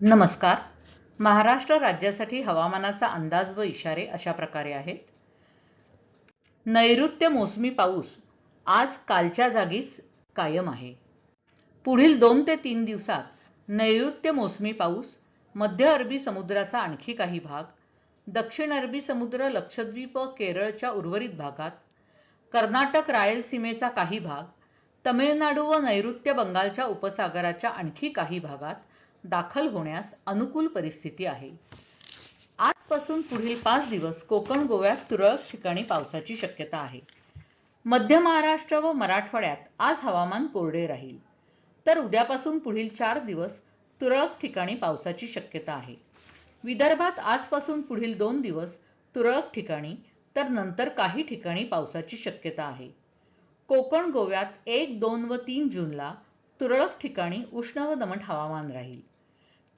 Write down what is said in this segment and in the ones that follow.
नमस्कार. महाराष्ट्र राज्यासाठी हवामानाचा अंदाज व इशारे अशा प्रकारे आहेत. नैऋत्य मोसमी पाऊस आज कालच्या जागीच कायम आहे. पुढील दोन ते तीन दिवसात नैऋत्य मोसमी पाऊस मध्य अरबी समुद्राचा आणखी काही भाग दक्षिण अरबी समुद्र लक्षद्वीप व केरळच्या उर्वरित भागात कर्नाटक रायलसीमेचा काही भाग तमिळनाडू व नैऋत्य बंगालच्या उपसागराच्या आणखी काही भागात दाखल होण्यास अनुकूल परिस्थिती आहे. आजपासून पुढील पाच दिवस कोकण गोव्यात तुरळक ठिकाणी पावसाची शक्यता आहे. मध्य महाराष्ट्र व मराठवाड्यात आज हवामान कोरडे राहील. तर उद्यापासून पुढील चार दिवस तुरळक ठिकाणी पावसाची शक्यता आहे. विदर्भात आजपासून पुढील दोन दिवस तुरळक ठिकाणी तर नंतर काही ठिकाणी पावसाची शक्यता आहे. कोकण गोव्यात एक दोन व तीन जूनला तुरळक ठिकाणी उष्ण व दमट हवामान राहील.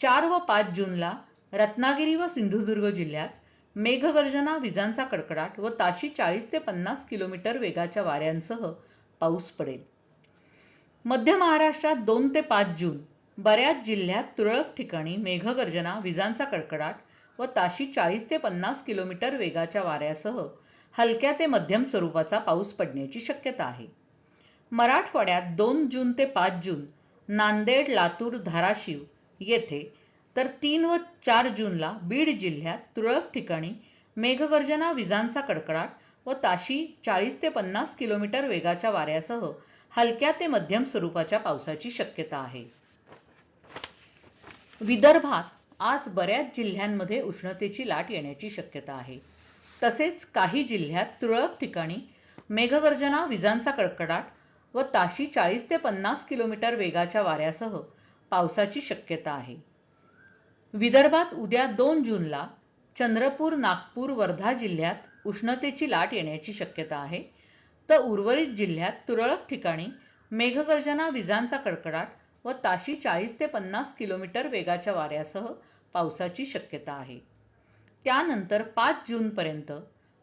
चार व पाच जूनला रत्नागिरी व सिंधुदुर्ग जिल्ह्यात मेघगर्जना विजांचा कडकडाट व ताशी चाळीस ते पन्नास किलोमीटर वेगाच्या वाऱ्यांसह पाऊस पडेल. मध्य महाराष्ट्रात दोन ते पाच जून बऱ्याच जिल्ह्यात तुरळक ठिकाणी मेघगर्जना विजांचा कडकडाट व ताशी चाळीस ते पन्नास किलोमीटर वेगाच्या वाऱ्यासह हलक्या ते मध्यम स्वरूपाचा पाऊस पडण्याची शक्यता आहे. मराठवाड्यात दोन जून ते पाच जून नांदेड लातूर धाराशिव येथे तर तीन व चार जूनला बीड जिल्ह्यात तुरळक ठिकाणी मेघगर्जना विजांचा कडकडाट व ताशी चाळीस ते पन्नास किलोमीटर वेगाच्या वाऱ्यासह हलक्या ते मध्यम स्वरूपाच्या पावसाची शक्यता आहे. विदर्भात आज बऱ्याच जिल्ह्यांमध्ये उष्णतेची लाट येण्याची शक्यता आहे. तसेच काही जिल्ह्यात तुरळक ठिकाणी मेघगर्जना विजांचा कडकडाट व ताशी चाळीस ते पन्नास किलोमीटर वेगाच्या वाऱ्यासह पावसाची शक्यता आहे. विदर्भात उद्या दोन जूनला चंद्रपूर नागपूर वर्धा जिल्ह्यात उष्णतेची लाट येण्याची शक्यता आहे. तर उर्वरित जिल्ह्यात तुरळक ठिकाणी मेघगर्जना विजांचा कडकडाट व ताशी चाळीस ते पन्नास किलोमीटर वेगाच्या वाऱ्यासह पावसाची शक्यता आहे. त्यानंतर पाच जूनपर्यंत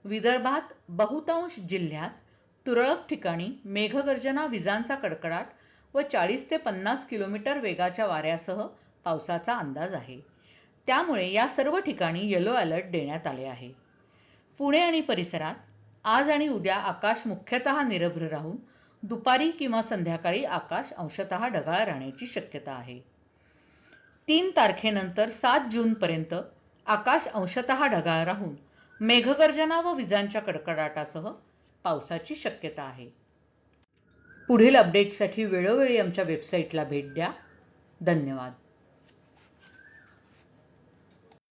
विदर्भात बहुतांश जिल्ह्यात तुरळक ठिकाणी मेघगर्जना विजांचा कडकडाट व चाळीस ते पन्नास किलोमीटर वेगाच्या वाऱ्यासह पावसाचा अंदाज आहे. त्यामुळे या सर्व ठिकाणी येलो अलर्ट देण्यात आले आहे. पुणे आणि परिसरात आज आणि उद्या आकाश मुख्यतः निरभ्र राहून दुपारी किंवा संध्याकाळी आकाश अंशतः ढगाळ राहण्याची शक्यता आहे. तीन तारखेनंतर सात जूनपर्यंत आकाश अंशतः ढगाळ राहून मेघगर्जना व विजांच्या कडकडाटासह पावसाची शक्यता आहे. पुढील अपडेटसाठी वेळोवेळी आमच्या वेबसाईटला भेट द्या. धन्यवाद.